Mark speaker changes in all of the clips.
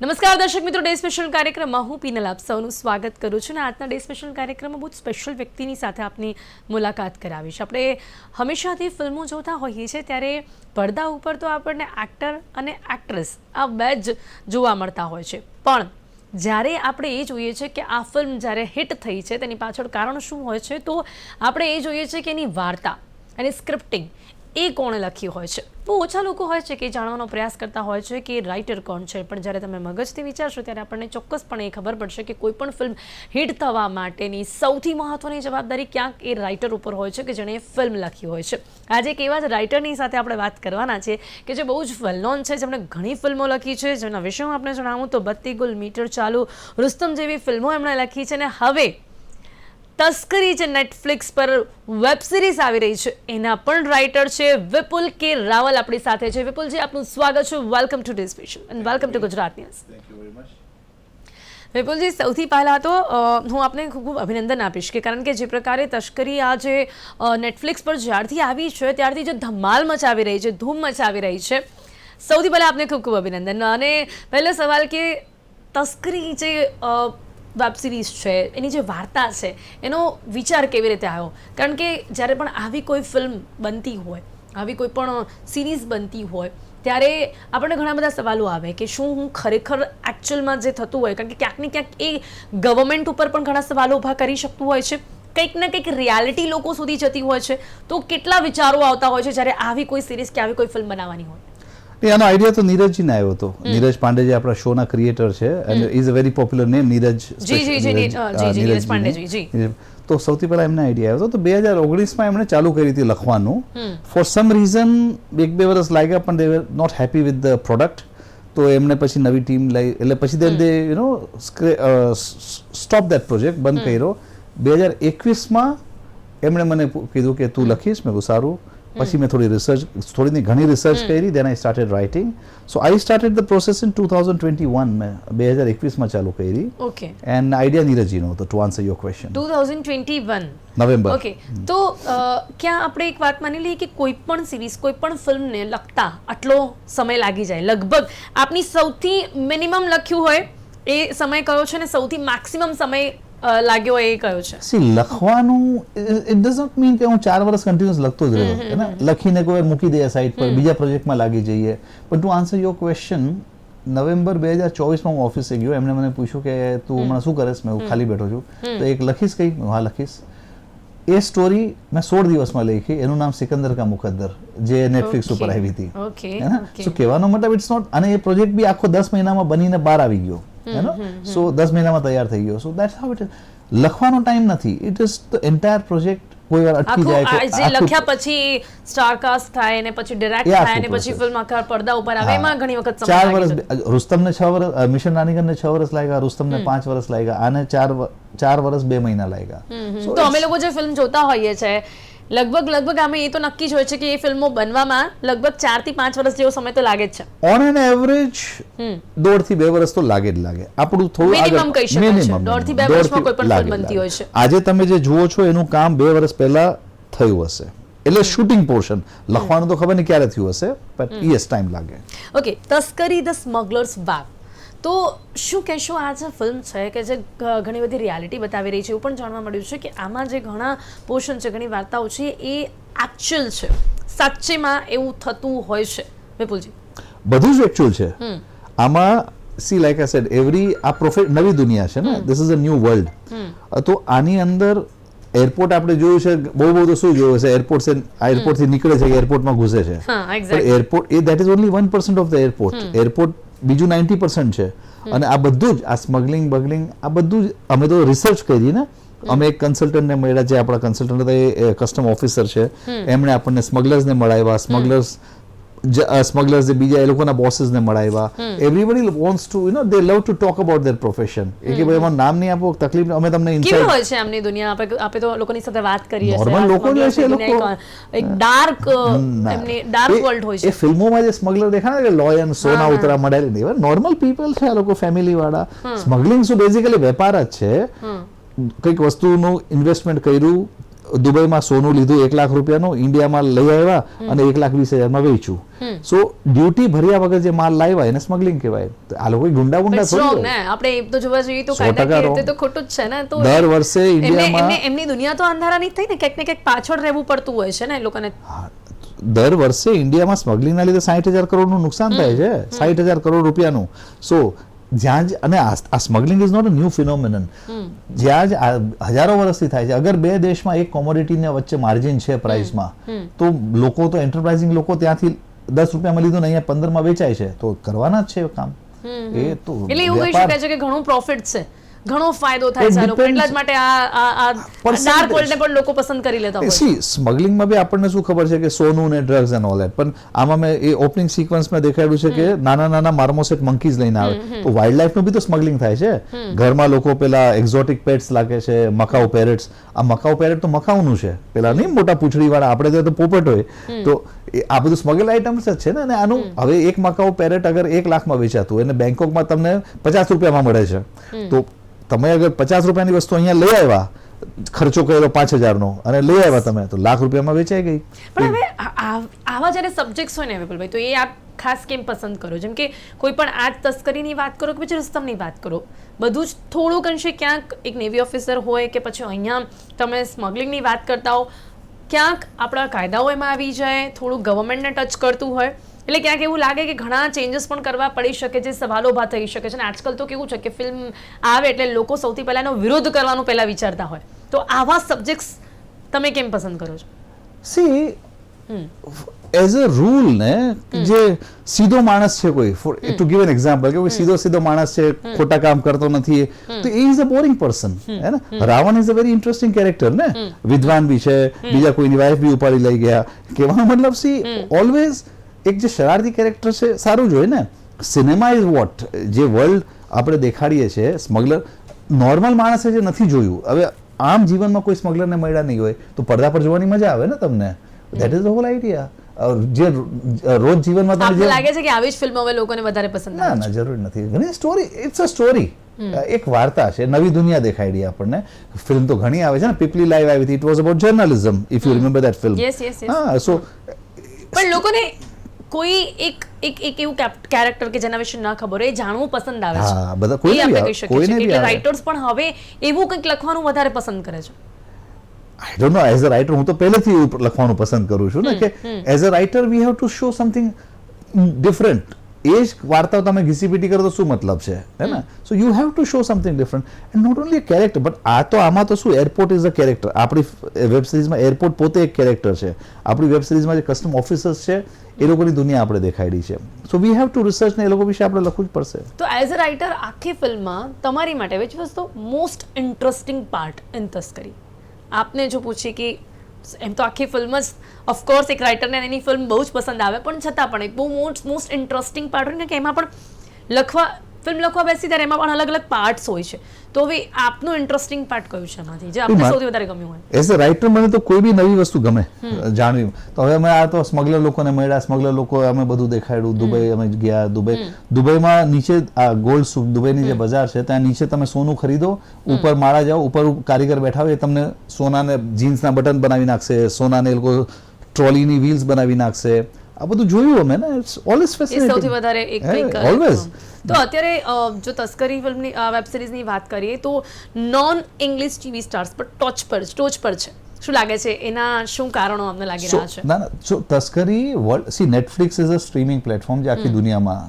Speaker 1: નમસ્કાર દર્શક મિત્રો, ડે સ્પેશિયલ કાર્યક્રમમાં હું પીનલ આપ સૌનું સ્વાગત કરું છું અને આજના ડે સ્પેશિયલ કાર્યક્રમમાં બહુ સ્પેશિયલ વ્યક્તિની સાથે આપની મુલાકાત કરાવીશ આપણે હંમેશાથી ફિલ્મો જોતા હોઈએ છીએ ત્યારે પડદા ઉપર તો આપણને એક્ટર અને એક્ટ્રેસ આ બે જ જોવા મળતા હોય છે. પણ જ્યારે આપણે એ જોઈએ છે કે આ ફિલ્મ જ્યારે હિટ થઈ છે, તેની પાછળ કારણ શું હોય છે, તો આપણે એ જોઈએ છે કે એની વાર્તા એની સ્ક્રિપ્ટિંગ એ કોણે લખ્યું હોય છે? બહુ ઓછા લોકો હોય છે કે જાણવાનો પ્રયાસ કરતા હોય છે કે રાઇટર કોણ છે? પણ જ્યારે તમે મગજથી વિચારશો ત્યારે આપણને ચોક્કસપણે એ ખબર પડશે કે કોઈ પણ ફિલ્મ હિટ થવા માટેની સૌથી મહત્ત્વની જવાબદારી ક્યાંક એ રાઇટર ઉપર હોય છે કે જેણે ફિલ્મ લખી હોય છે. આજે એક એવા જ રાઇટરની સાથે આપણે વાત કરવાના છે કે જે બહુ જ વેલનોન છે, જેમણે ઘણી ફિલ્મો લખી છે. જેના હું આપણે જણાવું તો બત્તી ગુલ મીટર ચાલુ, રુસ્તમ જેવી ફિલ્મો એમણે લખી છે અને હવે તસ્કરી જે નેટફ્લિક્સ પર વેબ સિરીઝ આવી રહી છે એના પણ રાઇટર છે વિપુલ કે રાવલ આપણી સાથે છે. વિપુલજી આપનું સ્વાગત છે. Welcome today special and welcome to Gujarat news
Speaker 2: much.
Speaker 1: Vipulji સૌથી પહેલાં તો હું આપને ખૂબ ખૂબ અભિનંદન આપીશ કે કારણ કે જે પ્રકારે તસ્કરી આ જે નેટફ્લિક્સ પર જ્યારથી આવી છે ત્યારથી જે ધમાલ મચાવી રહી છે ધૂમ મચાવી રહી છે સૌથી પહેલાં આપને ખૂબ ખૂબ અભિનંદન. અને પહેલો સવાલ કે તસ્કરી જે વેબ સિરીઝ છે, એની જે વાર્તા છે, એનો વિચાર કેવી રીતે આવ્યો? કારણ કે જ્યારે પણ આવી કોઈ ફિલ્મ બનતી હોય, આવી કોઈ પણ સિરીઝ બનતી હોય, ત્યારે આપણને ઘણા બધા સવાલો આવે કે શું હું ખરેખર એકચ્યુઅલમાં જે થતું હોય, કારણ કે ક્યાંક ને ક્યાંક એ ગવર્મેન્ટ ઉપર પણ ઘણા સવાલો ઊભા કરી શકતું હોય છે. કંઈક ને કંઈક રિયાલિટી લોકો સુધી જતી હોય છે. તો કેટલા વિચારો આવતા હોય છે જ્યારે આવી કોઈ સિરીઝ કે આવી કોઈ ફિલ્મ બનાવવાની હોય?
Speaker 2: આનો આઈડિયા તો નીરજજીને આવ્યો હતો. નીરજ પાંડે જે આપણા શોના ક્રિએટર છે and is a very popular name Neeraj
Speaker 1: Neeraj Pandeyji,
Speaker 2: તો સૌથી પહેલા એમને આઈડિયા આવ્યો હતો. તો બે હજાર ઓગણીસમાં એમણે ચાલુ કરી હતી લખવાનું. ફોર સમ રીઝન એક બે વર્ષ લાગ્યા પણ they were not happy with the product તો એમને પછી નવી ટીમ લઈ એટલે પછી then they you know stop that project બંધ કર્યો. બે હજાર એકવીસમાં એમણે મને કીધું કે તું લખીશ મેં સારું. પછી મેં થોડી રિસર્ચ થોડી નહીં ઘણી રિસર્ચ કરી then I started writing so I started the process in two thousand twenty one મેં બે હજાર એકવીસમાં ચાલુ કરી.
Speaker 1: ઓકે
Speaker 2: એન્ડ આઈડિયા નીરજીનો હતો to answer your question
Speaker 1: two thousand twenty one
Speaker 2: November
Speaker 1: okay તો ક્યાં આપણે એક વાત માની લઈએ કે કોઈ પણ સિરીઝ કોઈ પણ ફિલ્મને લખતા આટલો સમય લાગી જાય. લગભગ આપની સૌથી મિનિમમ લખ્યું હોય એ સમય કયો છે ને સૌથી મેક્સિમમ સમય લાગ્યો એ કયો છે?
Speaker 2: સી લખવાનું ઇટ ડઝ નોટ મીન કે હું ચાર વર્ષ કન્ટિન્યુઅસ લખતો જ રહ્યો. હે ને લખીને કોઈ મૂકી દઈએ સાઈડ પર બીજા પ્રોજેક્ટમાં લાગી જઈએ. પણ to answer your question November બે હજાર ચોવીસમાં હું ઓફિસે ગયો. એમણે મને પૂછ્યું કે તું હમણાં શું કરીશ મેં હું ખાલી બેઠો છું. તો એક લખીશ કઈ હા લખીશ. એ સ્ટોરી મેં સોળ દિવસમાં લખી. એનું નામ સિકંદર કા મુકદ્દર જે નેટફ્લિક્સ ઉપર આવી હતી.
Speaker 1: Okay,
Speaker 2: હે ને? શું કહેવાનો મતલબ ઇટ્સ નોટ અને એ પ્રોજેક્ટ બી આખો દસ મહિનામાં બનીને બહાર આવી ગયો. હે ને? સો દસ મહિનામાં તૈયાર થઈ ગયો. સો દેટ્સ હાઉ ઇટ લખવાનો ટાઈમ નથી. It is the entire project કોઈ વાર અટકી જાય કોઈ
Speaker 1: જે લખ્યા પછી સ્ટારકાસ્ટ થાય અને પછી ડિરેક્ટ થાય અને પછી ફિલ્મ આખા પડદા ઉપર આવે એમાં ઘણી વખત સમય
Speaker 2: ચાર વર્ષ
Speaker 1: રુસ્તમ
Speaker 2: ને છ વર્ષ મિશન રાનીગરને છ વર્ષ લાગ્યા રુસ્તમને પાંચ વર્ષ લાગ્યા આને ચાર ચાર વર્ષ બે મહિના લાગ્યા.
Speaker 1: તો અમે લોકો જે ફિલ્મ જોતા હોઈએ છે લગભગ લગભગ અમે એ તો નક્કી જ હોય છે કે એ ફિલ્મો બનવામાં લગભગ ચારથી પાંચ વર્ષ જેવો સમય તો લાગે જ છે.
Speaker 2: ઓન એન એવરેજ દોઢથી બે વર્ષ તો લાગે જ લાગે. આપણું થોડું મિનિમમ
Speaker 1: કહી શકાય છે. દોઢથી બે. વર્ષમાં કોઈ પણ ફિલ્મ બનતી હોય છે.
Speaker 2: આજે તમે જે જુઓ છો એનું કામ બે વર્ષ પહેલા થયું હશે. એટલે શૂટિંગ પોર્શન લખવાનું તો ખબર નહીં ક્યારે થયું હશે પણ યસ ટાઈમ લાગે.
Speaker 1: ઓકે તસ્કરી ધ સ્મગલર્સ બાગ તો શું કહેશો આ જે ફિલ્મ છે કે જે ઘણી બધી રિયાલિટી બતાવી રહી છે એવું પણ જાણવા મળ્યું છે કે આમાં જે ઘણા પોર્શન છે ઘણી વાર્તાઓ છે એ એકચ્યુઅલ છે. સાચીમાં એવું થતું હોય છે. વિપુલજી.
Speaker 2: બધું જ એકચ્યુઅલ છે. આમાં see like I said every આ પ્રોફેટ નવી દુનિયા છે ને? This is a new world તો આની અંદર એરપોર્ટ આપણે જોયું છે બહુ બહુ તો શું જોયું છે એરપોર્ટ છે આ એરપોર્ટથી નીકળે છે એરપોર્ટમાં ઘૂસે છે. Airport A that is only one percent of the airport airport બીજું નાઇન્ટી પર્સન્ટ છે. અને આ બધું જ આ સ્મગલિંગ બગલિંગ આ બધું જ અમે તો રિસર્ચ કરી ને. અમે એક કન્સલ્ટન્ટને મળ્યા જે આપણા કન્સલ્ટન્ટ હતા એ કસ્ટમ ઓફિસર છે. એમણે આપણને સ્મગલર્સને મળાવ્યા. સ્મગલર્સ સ્મગલર્સ જે બીજા એ લોકોના બોસીસને મળાવ્યા everybody wants to you know they love to talk about their profession એ કે ભાઈ એમાં નામ નહીં આપો તકલીફ અમે તમને ઇન્સાઇડ
Speaker 1: હોય છે આમની દુનિયા આપણે આપણે તો લોકોની સાથે વાત કરીએ છીએ નોર્મલ
Speaker 2: લોકો જે છે લોકો-
Speaker 1: એક ડાર્ક એમની ડાર્ક વર્લ્ડ હોય
Speaker 2: એ ફિલ્મોમાં જે સ્મગલર દેખાય કે લોયન સોના ઉતરા મળેલી નહીં નોર્મલ પીપલ છે આ લોકો ફેમિલી વાળા. સ્મગલિંગ શું બેઝિકલી વેપાર જ છે. કંઈક વસ્તુનું ઇન્વેસ્ટમેન્ટ કર્યું દુબઈમાં સોનું લીધું એક લાખ રૂપિયાનું ઇન્ડિયામાં લઈ આવ્યા અને એક લાખ વીસ હજારમાં વેચ્યું. સો ડ્યુટી ભર્યા વગર જે માલ લાવ્યા એને સ્મગલિંગ કહેવાય. આ લોકો ગુંડા ગુંડા થોડી
Speaker 1: ને. આપણે એમ તો જોવા જઈએ તો
Speaker 2: 100%
Speaker 1: કાયદાકીય રીતે તો ખોટું જ છે ને. તો
Speaker 2: દર વર્ષે ઇન્ડિયામાં
Speaker 1: એમની દુનિયા તો અંધારાની જ થઈ ને. ક્યાંક ને ક્યાંક પાછળ રહેવું પડતું હોય છે ને એ લોકોને.
Speaker 2: દર વર્ષે ઇન્ડિયામાં સ્મગલિંગના લીધે સાઠ હજાર કરોડનું નુકસાન થાય છે. સાઠ હજાર કરોડ રૂપિયાનું. સો જ્યાં જ અને આ smuggling is not a new phenomenon જ્યાં જ હજારો વર્ષથી થાય છે. અગર બે દેશમાં એક કોમોડિટીને વચ્ચે માર્જિન છે પ્રાઇસમાં તો લોકો તો એન્ટરપ્રાઇઝિંગ લોકો ત્યાંથી દસ રૂપિયામાં લીધું ને અહીંયા પંદરમાં વેચાય છે. તો કરવાના જ છે કામ. એ તો
Speaker 1: એટલે એવું કહી શકાય છે કે ઘણું પ્રોફિટ છે. ઘણો ફાયદો થાય છે લોકો. એટલા જ માટે આ ડાર્ક વર્લ્ડને પણ લોકો પસંદ કરી લેતા હોય
Speaker 2: સી સ્મગલિંગમાં બી આપણને શું ખબર છે કે સોનું ને ડ્રગ્સ એન્ડ ઓલ પણ આમાં મેં એ ઓપનિંગ સિક્વન્સમાં દેખાડ્યું છે કે નાના નાના માર્મોસેટ મંકીઝ લઈને આવે. તો વાઇલ્ડ લાઈફનું બી તો સ્મગલિંગ થાય છે. ઘરમાં લોકો પેલા એક્ઝોટિક પેટ્સ લાગે છે મકાઉ પેરેટ્સ આ મકાઉ પેરેટ તો મકાઉનું છે. પેલા નહીં મોટા પૂંછડીવાળા આપણે ત્યાં તો પોપટ હોય. તો આ બધું સ્મગલ આઇટમ્સ જ છે ને અને આનું હવે એક મકાઉ પેરેટ અગર એક લાખમાં વેચાતું હોય અને બેંકોકમાં તમને પચાસ રૂપિયામાં મળે છે. તો તમે અગર પચાસ રૂપિયાની વસ્તુ અહીંયા લઈ આવ્યા ખર્ચો કર્યો પાંચ હજારનો અને લઈ આવ્યા તમે તો લાખ રૂપિયામાં વેચાઈ ગઈ.
Speaker 1: પણ હવે આવા જ્યારે સબ્જેક્ટ્સ હોય ને વિપુલભાઈ તો એ આપ ખાસ કેમ પસંદ કરો? જેમ કે કોઈ પણ આ તસ્કરીની વાત કરો કે પછી રસ્તમની વાત કરો? બધું જ થોડુંક અંશે ક્યાંક એક નેવી ઓફિસર હોય કે પછી અહીંયા તમે સ્મગલિંગની વાત કરતા હો ક્યાંક આપણા કાયદાઓ એમાં આવી જાય થોડું ગવર્મેન્ટને ટચ કરતું હોય એટલે ક્યાંક એવું લાગે કે ઘણા ચેન્જીસ પણ કરવા પડી શકે છે સવાલો ઊભા થઈ શકે છે. અને આજકાલ તો કેવું છે કે ફિલ્મ આવે એટલે લોકો સૌથી પહેલા એનો વિરોધ કરવાનું પહેલા વિચારતા હોય. તો આવા સબ્જેક્ટ્સ તમે કેમ પસંદ કરો છો?
Speaker 2: સી એઝ અ રૂલ ને જે સીધો માણસ છે કોઈ ટુ ગીવ એન એક્ઝામ્પલ કે કોઈ સીધો સીધો માણસ છે ખોટા કામ કરતો નથી તો એ ઇઝ અ બોરિંગ પર્સન હે ને? Ravan is a very interesting character ને? વિદ્વાન બી છે બીજા કોઈની વાઇફ બી ઉપાડી લઈ ગયા. કહેવાનો મતલબ સી ઓલવેઝ એક જે શરારતી કેરેક્ટર છે સારું જ હોય ને. સિનેમા ઇઝ વોટ જે વર્લ્ડ આપણે દેખાડીએ છીએ સ્મગલર નોર્મલ માણસે જે નથી જોયું. હવે આમ જીવનમાં કોઈ સ્મગલરને મળ્યા નહીં હોય તો પડદા પર જોવાની મજા આવે ને તમને? That is the whole idea જે રોજ જીવનમાં તમને
Speaker 1: લાગે છે કે આવી જ ફિલ્મો હવે લોકોને વધારે પસંદ
Speaker 2: ના ના જરૂર નથી. ઘણી સ્ટોરી ઇટ્સ અ સ્ટોરી એક વાર્તા છે નવી દુનિયા દેખાડી આપણને. ફિલ્મ તો ઘણી આવે છે ને પીપલી લાઈવ આવી હતી it was about journalism if you remember that film. હા સો
Speaker 1: પણ લોકોને કોઈ એક એક એક એવું કેરેક્ટર કે જેના વિશે ન ખબર હોય એ જાણવું પસંદ આવે છે.
Speaker 2: હા, બધા- કોઈ
Speaker 1: આપણે કહી શકીએ છીએ. એટલે રાઇટર્સ પણ હવે એવું કંઈક લખવાનું વધારે પસંદ કરે છે.
Speaker 2: I don't know as a writer હું તો પહેલેથી લખવાનું પસંદ કરું છું ને કે as a writer we have to show something different એ જ વાર્તાઓ તમે ઘીસીપીટી કરો તો શું મતલબ છે? હે ને? So you have to show something different and not only character but આ તો આમાં તો શું? એરપોર્ટ ઇઝ અ કેરેક્ટર આપણી વેબ સિરીઝમાં એરપોર્ટ પોતે એક કેરેક્ટર છે. આપણી વેબ સિરીઝમાં જે કસ્ટમ ઓફિસર્સ છે એ લોકોની દુનિયા આપણે દેખાડી છે. So we have to research ને એ લોકો વિશે આપણે લખવું જ પડશે.
Speaker 1: તો એઝ અ રાઇટર આખી ફિલ્મમાં તમારી માટે which was the most interesting part in Taskaree આપને જો પૂછીએ કે એમ તો આખી ફિલ્મ જ ઓફકોર્સ એક રાઇટરને એની ફિલ્મ બહુ જ પસંદ આવે, પણ છતાં પણ એક બહુ મોસ્ટ મોસ્ટ ઇન્ટરેસ્ટિંગ પાર્ટ હોય ને કે એમાં પણ લખવા ફિલ્મ લખવા બેસી ત્યારે એમાં પણ અલગ અલગ પાર્ટ્સ હોય છે. તો હવે આપનો ઇન્ટરેસ્ટિંગ પાર્ટ કયું છે એમાંથી જે આપને સૌથી વધારે ગમ્યું હોય.
Speaker 2: એઝ અ રાઇટર મને તો કોઈ બી નવી વસ્તુ ગમે જાણવી તો હવે અમે આ તો સ્મગલર લોકોને મળ્યા. સ્મગલર લોકો અમે બધું દેખાડ્યું. દુબઈ અમે ગયા. દુબઈ દુબઈમાં નીચે આ ગોલ્ડ દુબઈની જે બજાર છે ત્યાં નીચે તમે સોનું ખરીદો ઉપર માળા જાઓ ઉપર કારીગર બેઠા હોય એ તમને સોનાને જીન્સના બટન બનાવી નાખશે સોનાને એ લોકો ટ્રોલીની વ્હીલ્સ બનાવી નાખશે. આ બધું જોયું અમે ને. ઇટ્સ ઓલવેઝ
Speaker 1: એ સૌથી વધારે એક કંઈક
Speaker 2: ઓલવેઝ
Speaker 1: તો અત્યારે જો તસ્કરી ફિલ્મની વેબ સિરીઝની વાત કરીએ તો નોન ઇંગ્લિશ ટીવી સ્ટાર્સ પર ટોચ પર ટોચ પર છે. શું લાગે છે? એના શું કારણો અમને લાગી રહ્યા છે?
Speaker 2: ના ના. So Taskaree world see Netflix is a streaming platform જે આખી દુનિયામાં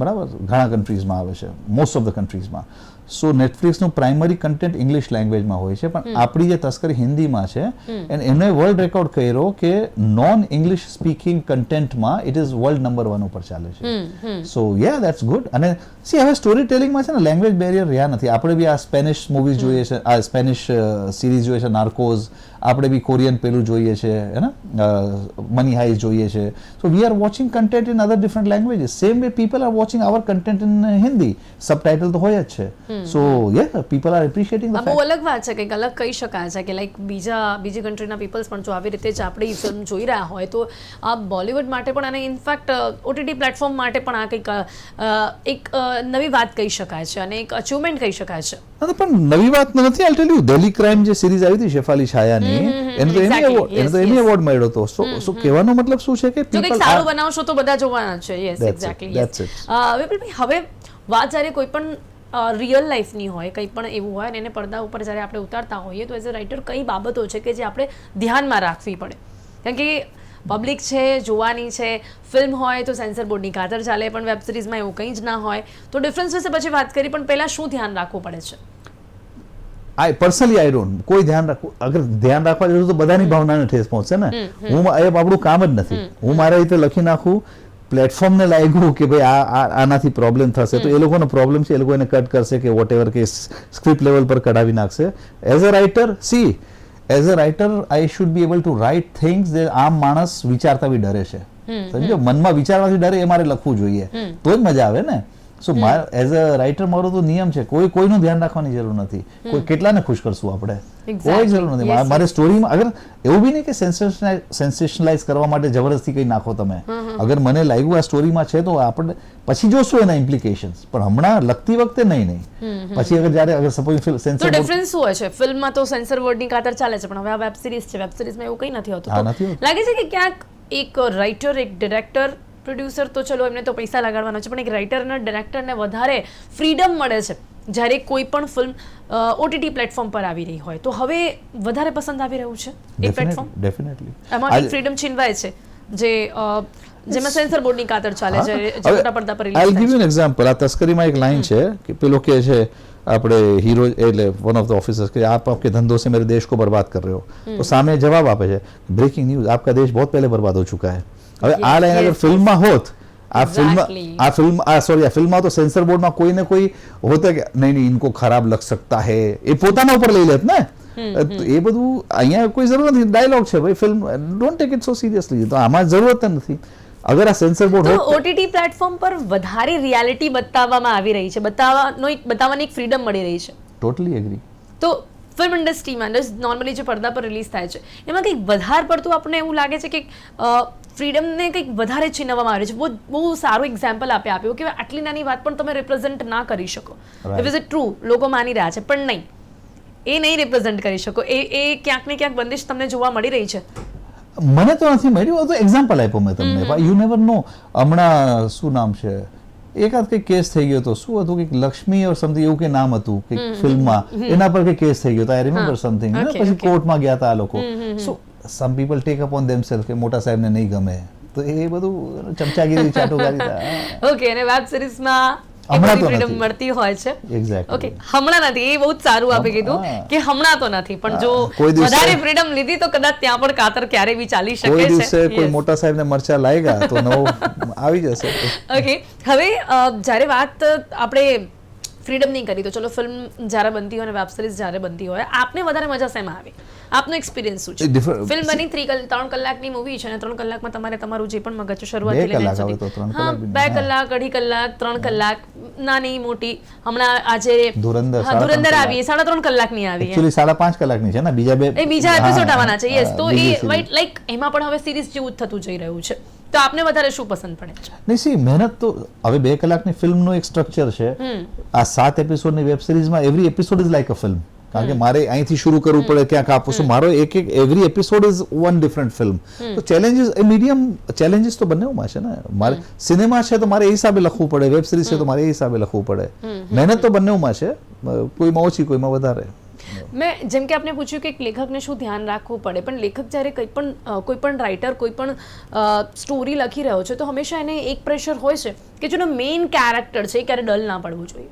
Speaker 2: બરાબર ઘણા કન્ટ્રીઝમાં આવે છે. મોસ્ટ ઓફ ધ કન્ટ્રીઝમાં સો નેટફ્લિક્સનું પ્રાઇમરી કન્ટેન્ટ ઇંગ્લિશ લેંગ્વેજમાં હોય છે પણ આપણી જે તસ્કરી હિન્દીમાં છે એન્ડ એમને વર્લ્ડ રેકોર્ડ કર્યો કે non English speaking કન્ટેન્ટમાં it is world number one ઉપર ચાલે છે. સો યા દેટ્સ ગુડ અને સી હવે સ્ટોરી ટેલિંગમાં છે ને લેંગ્વેજ બેરિયર રહ્યા નથી. આપણે બી આ સ્પેનિશ મૂવીઝ જોઈએ છે આ સ્પેનિશ સિરીઝ જોઈએ છે નાર્કોઝ આપણે બી કોરિયન પેલું જોઈએ છે હે ને? મની હાઈઝ જોઈએ છે. So we are watching content in other different languages same way people are watching our content in Hindi subtitle તો હોય જ છે. સો યે પીપલ આર એપ્રિશિએટિંગ
Speaker 1: બહુ અલગ વાત છે કંઈક અલગ કહી શકાય છે કે લાઈક બીજા બીજી કન્ટ્રીના પીપલ્સ પણ જો આવી રીતે જ આપણી ફિલ્મ જોઈ રહ્યા હોય તો આ બોલિવૂડ માટે પણ અને ઇનફેક્ટ ઓટીટી પ્લેટફોર્મ માટે પણ આ કંઈક એક નવી વાત કહી શકાય છે અને એક અચીવમેન્ટ કહી શકાય છે.
Speaker 2: ના, પણ નવી વાત નથી I tell you Delhi crime જે સિરીઝ આવી હતી શેફાલી છાયાની એની તો એની એવોર્ડ એને તો એની એવોર્ડ મળ્યો હતો. સો સો કહેવાનો મતલબ શું છે કે પીપલ
Speaker 1: સારું બનાવશો તો બધા જોવાના છે. Yes exactly. વિપુલભાઈ હવે વાત જ્યારે કોઈ પણ રિયલ લાઈફની હોય કંઈ પણ એવું હોય ને એને પડદા ઉપર જ્યારે આપણે ઉતારતા હોઈએ તો એઝ અ રાઇટર કઈ બાબતો છે કે જે આપણે ધ્યાનમાં રાખવી પડે? કારણ કે પબ્લિક છે જોવાની છે ફિલ્મ હોય તો સેન્સર બોર્ડની ખાતર ચાલે પણ વેબ સિરીઝમાં એવું કંઈ જ ના હોય. તો ડિફરન્સ વિશે પછી વાત કરી પણ પહેલાં શું ધ્યાન રાખવું પડે છે?
Speaker 2: આઈ પર્સનલી આઈ ડોન્ટ કોઈ ધ્યાન રાખવું અગર ધ્યાન રાખવા જરૂર તો બધાની ભાવનાને ઠેસ પહોંચશે ને. હું એ આપણું કામ જ નથી. હું મારા રીતે લખી નાખું પ્લેટફોર્મને લાગ્યું કે ભાઈ આ- આનાથી પ્રોબ્લેમ થશે. તો એ લોકોનો પ્રોબ્લેમ છે એ લોકો એને કટ કરશે કે વોટ એવર કે સ્ક્રિપ્ટ લેવલ પર કઢાવી નાખશે. As a writer see as a writer I should be able to write things જે આમ માણસ વિચારતા બી ડરે છે. સમજો? મનમાં વિચારવાથી ડરે એ મારે લખવું જોઈએ. તો જ મજા આવે ને? સો એઝ અ રાઇટર મારો તો નિયમ છે કોઈ કોઈનું ધ્યાન રાખવાની જરૂર નથી. કોઈ કેટલાને ખુશ કરશું આપણે? કોઈ જરૂર નથી. મારે સ્ટોરીમાં અગર એવું બી નહીં કે સેન્સેશનલાઇઝ કરવા માટે જબરદસ્તી કંઈ નાખો તમે. અગર મને લાગ્યું આ સ્ટોરીમાં છે તો આપણે પછી જોશું એના ઇમ્પ્લિકેશન્સ પણ હમણાં લખતી વખતે નહીં નહીં. પછી અગર જ્યારે અગર સપોઝ સેન્સર
Speaker 1: ડિફરન્સ શું હોય છે. ફિલ્મમાં તો સેન્સર બોર્ડની કાતર ચાલે છે પણ હવે આ વેબ સિરીઝ છે. વેબ સિરીઝમાં એવું કંઈ નથી હોતું. લાગે છે કે ક્યાંક એક રાઇટર એક ડિરેક્ટર પ્રોડ્યુસર તો ચલો એમને તો પૈસા લગાડવાના છે પણ એક રાઇટરને ડાયરેક્ટરને વધારે ફ્રીડમ મળે છે જ્યારે કોઈ પણ ફિલ્મ ઓટીટી પ્લેટફોર્મ પર આવી રહી હોય. તો હવે વધારે પસંદ આવી રહ્યું છે એ પ્લેટફોર્મ
Speaker 2: ડેફિનેટલી
Speaker 1: એમાં ફ્રીડમ છીનવાય છે જે જેમાં સેન્સર બોર્ડની કાતર ચાલે છે મોટા પડદા પર
Speaker 2: I give you an example આ તસ્કરીમાં એક લાઈન છે કે પેલો કે છે આપણે હીરો એટલે વન ઓફ ધ ઓફિસર્સ કે આપ આપકે ધંધો સે મેરે દેશ કો બરબાદ કર રહે હો. તો સામે જવાબ આપે છે બ્રેકિંગ ન્યૂઝ આપકા દેશ બહુ પહેલે બરબાદ હો ચુકા હૈ. હવે આ લાઈન અગર ફિલ્મમાં હોત આ
Speaker 1: फिल्म
Speaker 2: આ फिल्म આ સોરી આ ફિલ્મમાં તો સેન્સર બોર્ડમાં કોઈ ને કોઈ હોતા કે નહીં નહીં ઇનકો ખરાબ લગ સકતા હે. એ પોતાના ઉપર લઈ લેત ને? એ બધું અહીંયા કોઈ જરૂર નથી. ડાયલોગ છે ભાઈ film don't take it so seriously તો આમાં જરૂરત નથી. અગર આ સેન્સર બોર્ડ હોત
Speaker 1: ઓટીટી પ્લેટફોર્મ પર વધારે રિયાલિટી બતાવવામાં આવી રહી છે. બતાવવાનો એક બતાવવાની એક ફ્રીડમ મળી રહી છે.
Speaker 2: ટોટલી એગ્રી
Speaker 1: તો ફિલ્મ ઇન્ડસ્ટ્રીમાં નોર્મલી જે પડદા પર રિલીઝ થાય છે એમાં કંઈક વધારે પડતું આપણને એવું લાગે છે કે ફ્રીડમને કંઈક વધારે છીનવવામાં આવે છે. બહુ બહુ સારું એક્ઝામ્પલ આપે આપ્યું કે આટલી નાની વાત પણ તમે રિપ્રેઝેન્ટ ના કરી શકો. ઇટ ઇઝ ટ્રુ લોકો માની રહ્યા છે પણ નહીં. એ નહીં રિપ્રેઝેન્ટ કરી શકો. એ એ ક્યાંક ને ક્યાંક બંદિશ તમને જોવા મળી રહી છે.
Speaker 2: મને તો નથી મળ્યું. તો એક્ઝામ્પલ આપ્યો મેં તમને. યુ નેવર નો હમણાં શું નામ છે? એકાદ કંઈક કેસ થઈ ગયો હતો. શું હતું? કે લક્ષ્મી ઓર સમથિંગ એવું કે નામ હતું. કે ફિલ્મમાં એના પર કંઈક કેસ થઈ ગયો હતો. આઈ રિમેમ્બર સમથિંગ પછી કોર્ટમાં ગયા હતા આ લોકો. So some people take upon themself કે મોટા સાહેબને નહીં ગમે. તો એ બધું ચમચાગીરી ચાટોગારી
Speaker 1: ઓકે અને વેબ સિરીઝમાં
Speaker 2: હમણાં તો
Speaker 1: ફ્રીડમ. મળતી હોય છે.
Speaker 2: એક્ઝેક્ટ
Speaker 1: ઓકે હમણાં નથી. એ બહુ જ સારું આપે કીધું કે હમણાં તો નથી. પણ જો
Speaker 2: કોઈ
Speaker 1: વધારે ફ્રીડમ લીધી તો કદાચ ત્યાં પણ કાતર ક્યારે બી ચાલી શકે
Speaker 2: કોઈ
Speaker 1: છે.
Speaker 2: દિવસે કોઈ મોટા સાહેબને મરચા લાગ્યા તો નવો આવી જશે.
Speaker 1: ઓકે હવે જ્યારે વાત આપણે ફ્રીડમ નહીં કરી. તો ચલો ફિલ્મ જ્યારે બનતી હોય અને વેબ સિરીઝ જ્યારે બનતી હોય આપને વધારે મજા શેમાં આવે? આપનો એક્સપિરિયન્સ શું છે? ફિલ્મ બની થ્રી ત્રણ કલાકની મૂવી છે અને ત્રણ કલાકમાં તમારે તમારું જે પણ મગજ
Speaker 2: શરૂઆત
Speaker 1: શરૂઆતથી. હા
Speaker 2: બે
Speaker 1: કલાક અઢી કલાક ત્રણ કલાક નાની મોટી. હમણાં આજે
Speaker 2: ધુરંદર
Speaker 1: આવી સાડા ત્રણ કલાકની આવી
Speaker 2: એકચ્યુઅલી સાડા પાંચ કલાકની છે ને બીજા બે
Speaker 1: બીજા એપિસોડ આવવાના છે યસ તો એ લાઈક એમાં પણ હવે સિરીઝ જેવું જ થતું જઈ રહ્યું છે. તો આપને વધારે શું પસંદ પડે છે?
Speaker 2: નહીં સી મહેનત તો હવે બે કલાકની ફિલ્મનું એક સ્ટ્રક્ચર છે. આ સાત એપિસોડની વેબ સિરીઝમાં every episode is like a film કારણ કે મારે અહીંથી શરૂ કરવું પડે ક્યાંક આપું છું. મારો એક એક every episode is one different film તો ચેલેન્જીસ એ મીડિયમ ચેલેન્જીસ તો બંનેમાં છે ને. મારે સિનેમા છે તો મારે એ હિસાબે લખવું પડે. વેબ સિરીઝ છે તો મારે એ હિસાબે લખવું પડે. મહેનત તો બંનેમાં છે. કોઈમાં ઓછી કોઈમાં વધારે.
Speaker 1: મેં જેમ કે આપણે પૂછ્યું કે એક લેખકને શું ધ્યાન રાખવું પડે પણ લેખક જ્યારે કંઈ પણ કોઈ પણ રાઇટર કોઈ પણ સ્ટોરી લખી રહ્યો છે તો હંમેશા એને એક પ્રેશર હોય છે કે જેનો મેઇન કેરેક્ટર છે એ ક્યારે ડલ ના પડવું જોઈએ.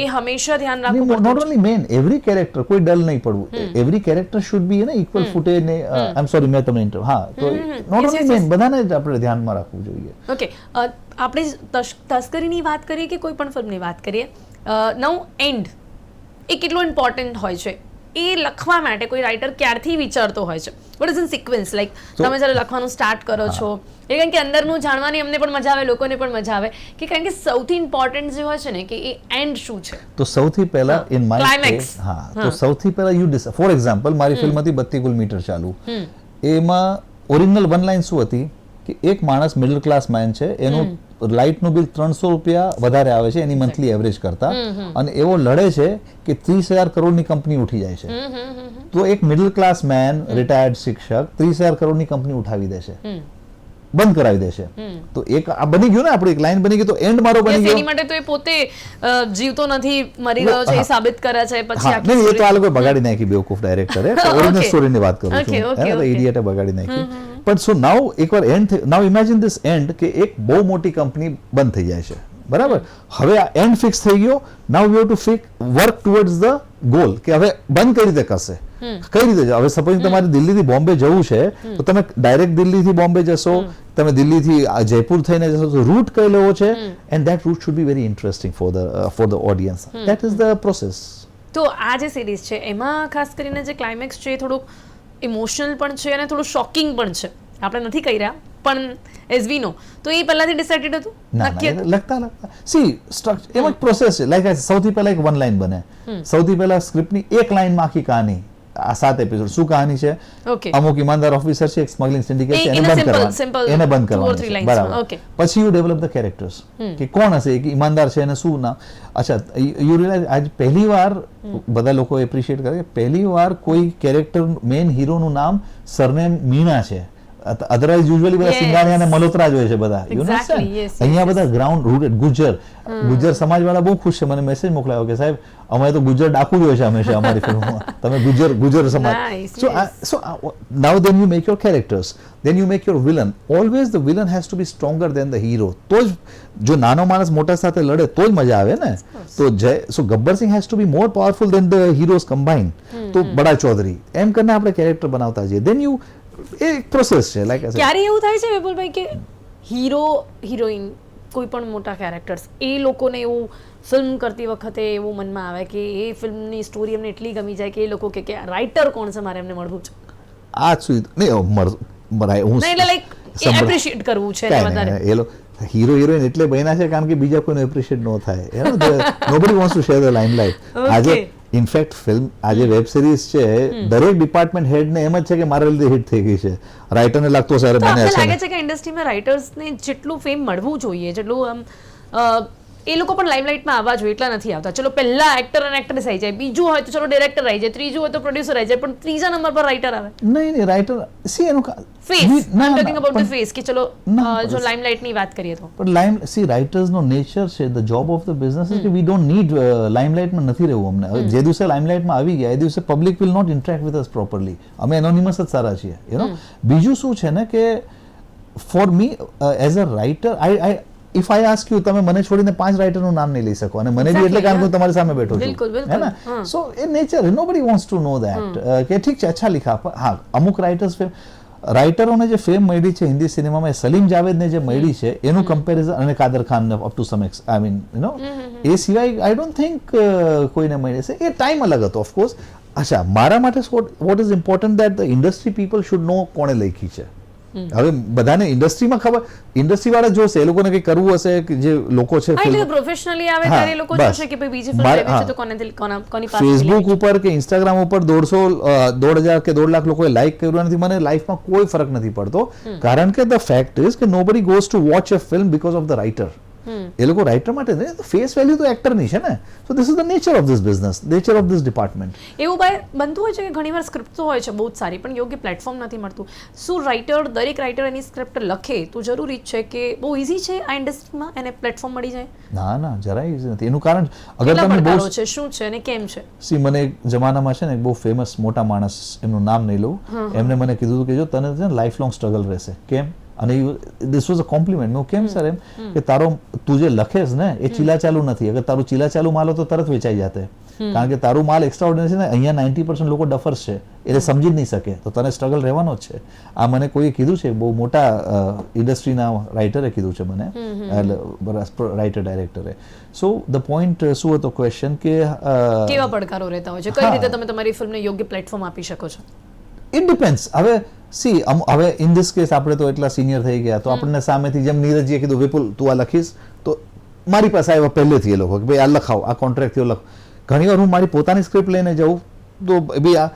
Speaker 1: એ હંમેશા ધ્યાન રાખવું પડે
Speaker 2: not only man every character કોઈ ડલ નહીં પડવું. એવરી કેરેક્ટર શુડ બી ને ઇક્વલ ફૂટે ને આઈ એમ સોરી મેં તમને ઇન્ટર હા તો નોટ ઓનલી મેન બધાને જ આપણે ધ્યાનમાં રાખવું જોઈએ.
Speaker 1: ઓકે આપણે તસ- તસ્કરીની વાત કરીએ કે કોઈ પણ ફિલ્મની વાત કરીએ? નવ એન્ડ એ કેટલો ઇમ્પોર્ટન્ટ હોય છે. એ લખવા માટે કોઈ રાઇટર ક્યારથી વિચારતો હોય છે. What is in sequence like તમે જ્યારે લખવાનું સ્ટાર્ટ કરો છો એ કારણ કે અંદરનું જાણવાની અમને પણ મજા આવે લોકોને પણ મજા આવે કે કારણ કે સૌથી ઇમ્પોર્ટન્ટ જે હોય છે ને કે એ એન્ડ શું છે?
Speaker 2: તો સૌથી પહેલા ઇન માય
Speaker 1: ક્લાઇમેક્સ
Speaker 2: હા તો સૌથી પહેલા યુ ડિસ ફોર એક્ઝામ્પલ મારી ફિલ્મ હતી બત્તી ગુલ મીટર ચાલુ. એમાં ઓરિજિનલ વન લાઈન શું હતી? કે એક માણસ મિડલ ક્લાસ મેન છે એનું લાઇટનું બિલ ત્રણસો રૂપિયા વધારે આવે છે એની મંથલી એવરેજ કરતા. અને એવો લડે છે કે ત્રીસ હજાર કરોડની કંપની ઉઠી જાય છે. તો એક મિડલ ક્લાસ મેન રિટાયર્ડ શિક્ષક ત્રીસ હજાર કરોડની કંપની ઉઠાવી દેશે. બંધ કરાવી દેશે. તો એક આ બની ગયું ને આપણું એક લાઈન બની ગઈ તો એન્ડ મારો બની ગયો.
Speaker 1: એની માટે તો એ પોતે જીવતો નથી મરી ગયો છે એ સાબિત કરે છે પછી આખી
Speaker 2: નહીં એ તો આ લોકો બગાડી નાખી બેવકૂફ ડાયરેક્ટરે ઓરિજિનલ સ્ટોરીની વાત કરું છું તો ઇડિયટે બગાડી નાખી. પણ સો નાઉ એકવાર and now imagine this end કે એક બહુ મોટી કંપની બંધ થઈ જાય છે. બરાબર? હવે આ એન્ડ ફિક્સ થઈ ગયો now you to fix work towards the goal કે હવે બંધ કઈ રીતે કરશે? કઈ રીતે હવે સપોઝ તમારે દિલ્હીથી બોમ્બે જવું છે તો તમે ડાયરેક્ટ દિલ્હીથી બોમ્બે જશો તમે દિલ્હીથી જયપુર થઈને જશો તો રૂટ કઈ લેવો છે? And that route should be very interesting for the for the audience that is the process
Speaker 1: તો આ જે સિરીઝ છે એમાં ખાસ કરીને જે ક્લાઇમેક્સ છે એ થોડુંક ઇમોશનલ પણ છે અને થોડું શોકિંગ પણ છે. આપણે નથી કહી રહ્યા પણ એઝ વી નો તો એ પહેલાથી ડિસાઇડેડ હતું?
Speaker 2: ના
Speaker 1: નક્કી
Speaker 2: ના લખતા લખતા. સી સ્ટ્રક્ચર એમ જ પ્રોસેસ છે. લાઈક સૌથી પહેલા એક વન લાઈન બને. સૌથી પહેલા સ્ક્રિપ્ટની એક લાઈનમાં આખી કહાની. આ સાત એપિસોડ શું કહાની છે? અમુક ઈમાનદાર ઓફિસર છે એક સ્મગલિંગ સિન્ડિકેટ છે એને બંધ
Speaker 1: કરવા
Speaker 2: એને બંધ કરવાની. બરાબર. પછી યુ ડેવલપ ધ કેરેક્ટર્સ કે કોણ હશે? એક ઈમાનદાર છે અને શું ના અચ્છા યુ રિયલાઇઝ આજ પહેલી વાર બધા લોકો એપ્રિશિએટ કરે કે પહેલી વાર કોઈ કેરેક્ટર મેઇન હીરોનું નામ સરનેમ મીણા છે. અધરવાઇઝ યુઝ્યુઅલી બધા
Speaker 1: Yes.
Speaker 2: અને મલોત્રા જ હોય છે બધા.
Speaker 1: યુ
Speaker 2: અહીંયા બધા ગ્રાઉન્ડ રૂટેડ ગુજર ગુજર સમાજવાળા બહુ ખુશ છે. મને મેસેજ મોકલાયો કે સાહેબ અમારે તો ગુજર ડાકુ જ હોય છે હંમેશા અમારી ફિલ્મોમાં તમે ગુજર ગુજર સમાજ. So so now then you make your characters then you make your villain always the villain has to be stronger than the hero તો જ જો નાનો માણસ મોટા સાથે લડે તો જ મજા આવે ને? તો Jay so Gabbar Singh has to be more powerful than the heroes combine તો બડા ચૌધરી. એમ કરીને આપણે કેરેક્ટર બનાવતા જઈએ. દેન યુ એ એક પ્રોસેસ છે લાઈક
Speaker 1: ક્યારે એવું થાય છે વિપુલભાઈ કે હીરો હિરોઈન કોઈ પણ મોટા કેરેક્ટર્સ એ લોકોને એવું ફિલ્મ કરતી વખતે એવું મનમાં આવે કે એ ફિલ્મની સ્ટોરી એમને એટલી ગમી જાય કે એ લોકો કે રાઇટર કોણ છે મારે એમને મળવું છે?
Speaker 2: આજ સુધી હું
Speaker 1: લાઈક એપ્રિશિએટ કરવું છે
Speaker 2: એ લોકો હીરો હિરોઈન એટલે બન્યા છે કારણ કે બીજા કોઈને એપ્રિશિએટ ન થાય. Nobody wants to share the limelight આજે. ઇનફેક્ટ ફિલ્મ આજે વેબ સિરીઝ છે દરેક ડિપાર્ટમેન્ટ હેડને એમ જ છે કે મારા લીધે હિટ થઈ ગઈ છે. રાઇટરને લાગતો સર મને
Speaker 1: લાગે છે કે ઇન્ડસ્ટ્રીમાં રાઇટર્સને જેટલું ફેમ મળવું જોઈએ જેટલું આમ એ લોકો પણ લાઇમલાઇટમાં આવવા જોઈએ એટલા નથી આવતા. ચલો પહેલા એક્ટર અને એક્ટ્રેસ આવી જાય. બીજું હોય તો ચલો ડિરેક્ટર આવી જાય. ત્રીજું હોય તો પ્રોડ્યુસર આવી જાય. પણ ત્રીજા નંબર પર રાઇટર આવે.
Speaker 2: નહીં નહીં રાઇટર સી એનું
Speaker 1: ફેસ
Speaker 2: ના,
Speaker 1: I talking about the face કે ચલો જો લાઇમલાઇટની વાત કરીએ તો.
Speaker 2: પણ લાઇમ સી રાઇટર્સનો નેચર છે the job of the business કે વી ડોન્ટ નીડ લાઇમલાઇટમાં નથી રહેવું અમને. જે દિવસે લાઇમલાઇટમાં આવી ગયા એ દિવસે public will not interact with us properly અમે એનોનિમસ જ સારા છીએ યુ નો બીજું શું છે ને કે for me as a writer I I if I ask you તમે મને છોડીને પાંચ રાઇટરનું નામ નહીં લઈ શકો અને મને બી એટલે કારણ કે તમારી સામે બેઠો છું. હે ને? So A nature nobody wants to know that કે ઠીક છે અચ્છા લિખા હા અમુક રાઇટર્સ ફેમ રાઇટરોને જે ફેમ મળી છે હિન્દી સિનેમામાં સલીમ જાવેદને જે મળી છે એનું કમ્પેરિઝન અને Kader Khan up to some I mean you know એ સિવાય આઈ ડોન્ટ થિંક કોઈને મળી છે એ ટાઈમ અલગ હતો ઓફકોર્સ અચ્છા મારા માટે what is important that the industry people should know કોણે લખી છે? હવે બધાને ઇન્ડસ્ટ્રીમાં ખબર ઇન્ડસ્ટ્રી વાળા જોશે એ લોકોને કંઈ કરવું હશે કે જે લોકો છે
Speaker 1: પ્રોફેશનલી આવે ત્યારે લોકો જોશે કે ભાઈ બીજી ફિલ્મ છે તો કોને કોની પાસે
Speaker 2: ફેસબુક ઉપર કે ઇન્સ્ટાગ્રામ ઉપર દોઢસો દોઢ હજાર કે દોઢ લાખ લોકોએ લાઈક કર્યું નથી. મને લાઈફમાં કોઈ ફરક નથી પડતો. કારણ કે ધ ફેક્ટ ઇઝ કે nobody goes to watch a film because of the writer એ લોકો રાઇટર માટે ફેસ વેલ્યુ તો એક્ટરની છે ને. So this is the nature of this business nature of this department
Speaker 1: એવું ભાઈ બનતું હોય છે કે ઘણીવાર સ્ક્રિપ્ટ તો હોય છે બહુ જ સારી પણ યોગ્ય પ્લેટફોર્મ નથી મળતું. શું રાઇટર દરેક રાઇટર એની સ્ક્રિપ્ટ લખે તો જરૂરી જ છે કે બહુ ઇઝી છે આ ઇન્ડસ્ટ્રીમાં એને પ્લેટફોર્મ મળી જાય?
Speaker 2: ના ના જરાય ઇઝી નથી. એનું કારણ અગર તમે બહુ
Speaker 1: છે શું છે અને કેમ છે?
Speaker 2: સી મને જમાનામાં છે ને બહુ ફેમસ મોટા માણસ એમનું નામ નહીં લઉં. એમને મને કીધું કે જો તને લાઈફ લોંગ સ્ટ્રગલ રહેશે. કેમ? અને દિસ વોઝ અ કોમ્પ્લિમેન્ટ મેં કેમ સર એમ? કે તારો તું જે લખેસ ને એ ચીલા ચાલુ નથી. અગર તારું ચીલા ચાલુ માલ તો તરત વેચાઈ જાતે. કારણ કે તારું માલ એક્સ્ટ્રા ઓર્ડિનરી છે ને અહીંયા નાઇન્ટી પર્સન્ટ લોકો ડફર્સ છે. એટલે સમજી જ નહીં શકે. તો તને સ્ટ્રગલ રહેવાનો જ છે. આ મને કોઈએ કીધું છે બહુ મોટા ઇન્ડસ્ટ્રીના રાઇટરે કીધું છે મને. રાઇટર ડાયરેક્ટરે સો ધ પોઈન્ટ શું હતો ક્વેશ્ચન કે
Speaker 1: કેવા પડકારો રહેતા હોય છે? કઈ રીતે તમે તમારી ફિલ્મને યોગ્ય પ્લેટફોર્મ આપી શકો છો?
Speaker 2: ઇટ ડિપેન્ડ્સ હવે સી હવે ઇન ધીસ કેસ આપણે તો એટલા સિનિયર થઈ ગયા તો આપણને સામેથી જેમ નીરજીએ કીધું વિપુલ તું આ લખીશ તો મારી પાસે આવ્યા પહેલેથી એ લોકો કે ભાઈ આ લખાવ આ કોન્ટ્રાક્ટ થયો લખ ઘણી વાર હું મારી પોતાની સ્ક્રિપ્ટ લઈને જાઉં તો ભાઈ આ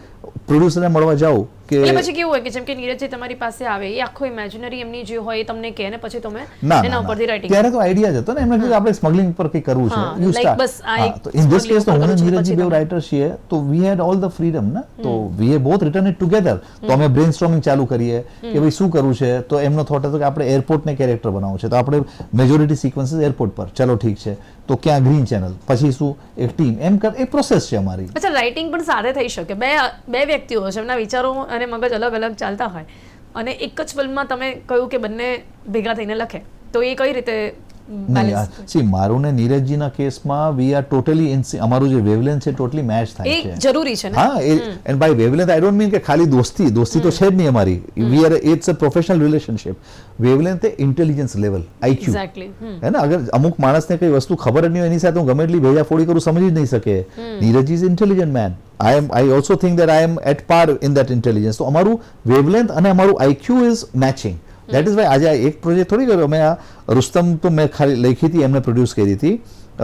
Speaker 2: પ્રોડ્યુસરને મળવા જાઓ કે
Speaker 1: એટલે પછી કેવું હોય કે જેમ કે નીરજજી તમારી પાસે આવે એ આખો ઇમેજિનરી એમની જે હોય એ તમને કહે ને પછી તમે એના ઉપરથી રાઇટિંગ
Speaker 2: ત્યારે તો આઈડિયા જ હતો ને. એમને કીધું આપણે સ્મગલિંગ પર કંઈ કરવું છે.
Speaker 1: યુ
Speaker 2: સ્ટાર્ટ
Speaker 1: બસ આ
Speaker 2: તો ઇન ધીસ કેસ તો હું નીરજજી બેવ રાઇટર છીએ તો we had all the freedom ને? તો વી હે બોથ રિટર્ન ઇટ ટુગેધર તો અમે બ્રેનસ્ટોર્મિંગ ચાલુ કરીએ કે ભાઈ શું કરવું છે? તો એમનો થોટ હતો કે આપણે એરપોર્ટને કેરેક્ટર બનાવવું છે. તો આપણે મેજોરિટી સિક્વન્સીસ એરપોર્ટ પર. ચલો ઠીક છે. તો ક્યાં ગ્રીન ચેનલ પછી શું? એક ટીમ એમ કર એ પ્રોસેસ છે અમારી.
Speaker 1: અચ્છા રાઇટિંગ પણ સાથે થઈ શકે. બે બે વ્યક્તિઓ છે એમના વિચારો અને મગજ અલગ અલગ ચાલતા હોય. અને એક જ ફિલ્મમાં તમે કહ્યું કે બંને ભેગા થઈને લખે, તો એ કઈ રીતે
Speaker 2: સી મારું ને નીરજજીના કેસમાં વી આર ટોટલી અમારું જે વેવલેન્થ છે ટોટલી મેચ થાય છે.
Speaker 1: જરૂરી છે
Speaker 2: હા and by wavelength I don't mean કે ખાલી દોસ્તી દોસ્તી તો છે જ નહીં અમારી. We are it's a professional relationship wavelength A intelligence level IQ હે ને? અગર અમુક માણસને કઈ વસ્તુ ખબર જ નહીં હોય એની સાથે હું ગમે એટલી ભેજા ફોડી કરું સમજી જ નહીં શકે. Neeraj is intelligent man I am I also think that I am at par in that intelligence તો અમારું વેવલેન્થ અને અમારું IQ is matching that is why આજે આ એક પ્રોજેક્ટ થોડી કર્યો મેં આ રુસ્તમ તો મેં ખાલી લખી હતી એમને પ્રોડ્યુસ કરી હતી.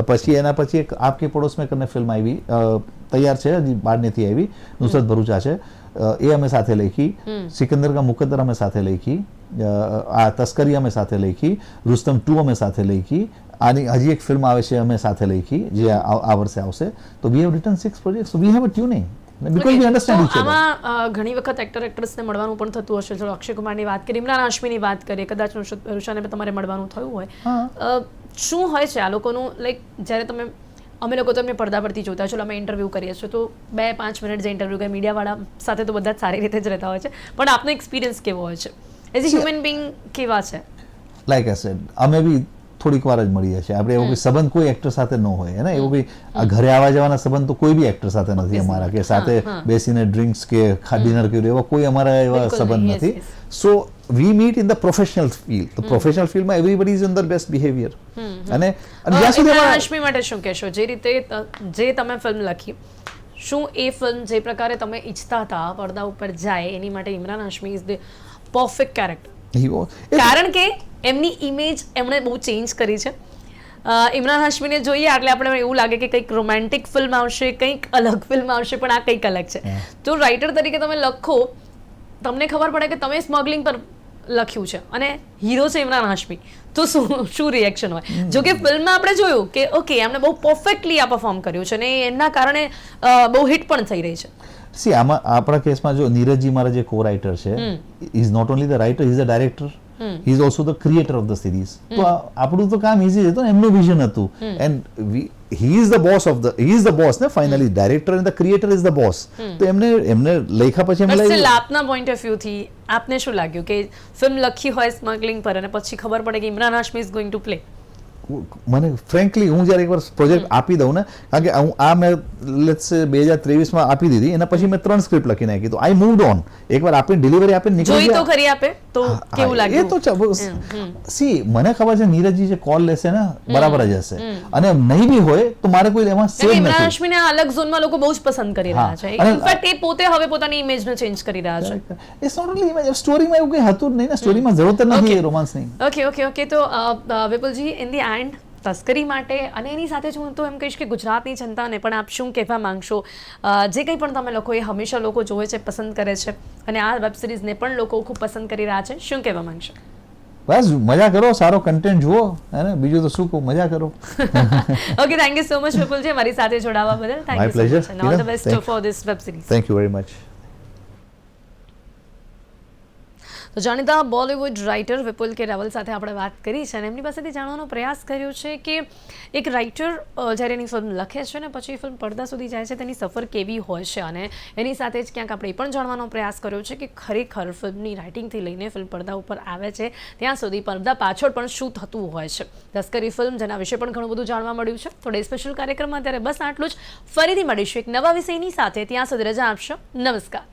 Speaker 2: પછી એના પછી એક આપકે પડોશ મેં કરીને ફિલ્મ આવી. તૈયાર છે હજી બહાર નથી આવી. નુસરત ભરૂચા છે. એ અમે સાથે લખી. સિકંદર કા મુકદ્દર અમે સાથે લખી. આ તસ્કરી અમે સાથે લખી. રુસ્તમ ટુ અમે સાથે લખી. આની હજી એક ફિલ્મ આવે છે અમે સાથે લખી જે આ વર્ષે આવશે. તો we have return six project we have a tuning because we understand each
Speaker 1: આમાં ઘણી વખત એક્ટર એક્ટ્રેસને મળવાનું પણ થતું હશે. જો અક્ષય કુમારની વાત કરીએ ઇમરાન હાશમીની વાત કરીએ કદાચ ઋષાને પણ તમારે મળવાનું થયું હોય. શું હોય છે આ લોકોનું? લાઈક જ્યારે તમે અમે લોકો તો એમને પડદા પરથી જોતા ચલો અમે ઇન્ટરવ્યૂ કરીએ છીએ. તો બે પાંચ મિનિટ જે ઇન્ટરવ્યૂ કરીએ મીડિયાવાળા સાથે તો બધા જ સારી રીતે જ રહેતા હોય છે. પણ આપનો એક્સપિરિયન્સ કેવો હોય છે? એઝ અ હ્યુમન બિંગ કેવા છે?
Speaker 2: લાઈક આઈ સેડ અમે બી થોડીક વાર જ મળી જશે. આપણે એવો કોઈ સંબંધ કોઈ એક્ટર સાથે ન હોય ને? એવો કોઈ આ ઘરે આવવા જવાના સંબંધ તો કોઈ બી એક્ટર સાથે નથી અમારા કે સાથે બેસીને ડ્રિંક્સ કે ડિનર કર્યું એવા કોઈ અમારા એવા સંબંધ નથી. So we meet in the professional field તો પ્રોફેશનલ ફિલ્ડમાં everybody is the best behaviour અને અને જ્યાં સુધી
Speaker 1: રશ્મિ માટે શું કહેશો? જે રીતે જે તમે ફિલ્મ લખી શું એ ફિલ્મ જે પ્રકારે તમે ઈચ્છતા હતા પડદા ઉપર જાય એની માટે Imran Hashmi is the perfect character કારણ કે એમની ઇમેજ એમણે બહુ ચેન્જ કરી છે. ઇમરાન હાશમીને જોઈએ એટલે આપણે એવું લાગે કે કંઈક રોમેન્ટિક ફિલ્મ આવશે કંઈક અલગ ફિલ્મ આવશે પણ આ કંઈક અલગ છે. તો રાઇટર તરીકે તમે લખો તમને ખબર પડે કે તમે સ્મગલિંગ પર લખ્યું છે અને હીરો છે ઇમરાન હાશમી. તો શું શું રિએક્શન હોય? જો કે ફિલ્મમાં આપણે જોયું કે ઓકે એમણે બહુ પરફેક્ટલી આ પરફોર્મ કર્યું છે અને એના કારણે બહુ હિટ પણ થઈ રહી છે.
Speaker 2: સી આમાં આપણા કેસમાં જો નીરજજી મારા જે કો રાઇટર છે is not only the writer is a director he is also the creator of the series તો આપણું તો કામ ઇઝી હતું ને એમનું વિઝન હતું. And he is the boss of the he is the boss ને finally director and the creator is the boss તો એમને એમને લખ્યા પછી
Speaker 1: એમ
Speaker 2: લાગ્યું-
Speaker 1: આપના પોઈન્ટ ઓફ વ્યૂથી આપને શું લાગ્યું? કે ફિલ્મ લખી હોય સ્મગલિંગ પર અને પછી ખબર પડે કે Imran Hashmi is going to play
Speaker 2: મને ફ્રેન્કલી હું જ્યારે એકવાર પ્રોજેક્ટ આપી દઉં ને કારણ કે હું આ મેં લેટ્સ બે હજાર ત્રેવીસમાં આપી દીધી એના પછી મેં ત્રણ સ્ક્રિપ્ટ લખી નાખી. તો આઈ મૂવડ ઓન એકવાર આપીને ડિલિવરી આપીને નીકળી
Speaker 1: તો ખરી આપે તો કેવું
Speaker 2: લાગે એ તો સી મને ખબર છે નીરજજી જે કોલ લેશે ને બરાબર જ હશે. અને નહીં બી હોય તો મારે કોઈ એમાં
Speaker 1: કેમ
Speaker 2: નથી.
Speaker 1: ઇમરાન હાશમીને અલગ ઝોનમાં લોકો બહુ જ પસંદ કરી રહ્યા છે. ઇનફેક્ટ એ પોતે હવે પોતાની ઇમેજને ચેન્જ કરી રહ્યા છે.
Speaker 2: ઇટ્સ નોટ ઓન્લી ઇમેજ સ્ટોરીમાં એવું કંઈ હતું જ નહીં ને. સ્ટોરીમાં જરૂરત નથી રોમાન્સ
Speaker 1: ઓકે ઓકે ઓકે તો વિપુલજી ઇન ધી એન્ડ તસ્કરી માટે. અને એની સાથે જ હું તો એમ કહીશ કે ગુજરાતની જનતાને પણ આપ શું કહેવા માંગશો? જે કંઈ પણ તમે લોકો એ હંમેશા લોકો જોવે છે પસંદ કરે છે અને આ વેબ સિરીઝને પણ લોકો ખૂબ પસંદ કરી રહ્યા છે. શું કહેવા માંગશો?
Speaker 2: બસ મજા કરો સારો કન્ટેન્ટ જુઓ અને બીજું તો શું કહું મજા કરો.
Speaker 1: Okay thank you so much Vipulji. મારી સાથે જોડાવા બદલ. Thank you so. Much all the best for this web series
Speaker 2: thank you very much
Speaker 1: તો જાણીતા બોલિવૂડ રાઇટર વિપુલ કે રાવલ સાથે આપણે વાત કરી છે અને એમની પાસેથી જાણવાનો પ્રયાસ કર્યો છે કે એક રાઇટર જ્યારે એની ફિલ્મ લખે છે ને પછી ફિલ્મ પડદા સુધી જાય છે, તેની સફર કેવી હોય છે અને એની સાથે જ ક્યાંક આપણે એ પણ જાણવાનો પ્રયાસ કર્યો છે કે ખરેખર ફિલ્મની રાઇટિંગથી લઈને ફિલ્મ પડદા ઉપર આવે છે, ત્યાં સુધી પડદા પાછળ પણ શું થતું હોય છે. તસ્કરી ફિલ્મ, જેના વિશે પણ ઘણું બધું જાણવા મળ્યું છે. થોડે સ્પેશિયલ કાર્યક્રમમાં ત્યારે બસ આટલું જ. ફરીથી મળીશું એક નવા વિષયની સાથે. ત્યાં સુધી રજા આપશો. નમસ્કાર.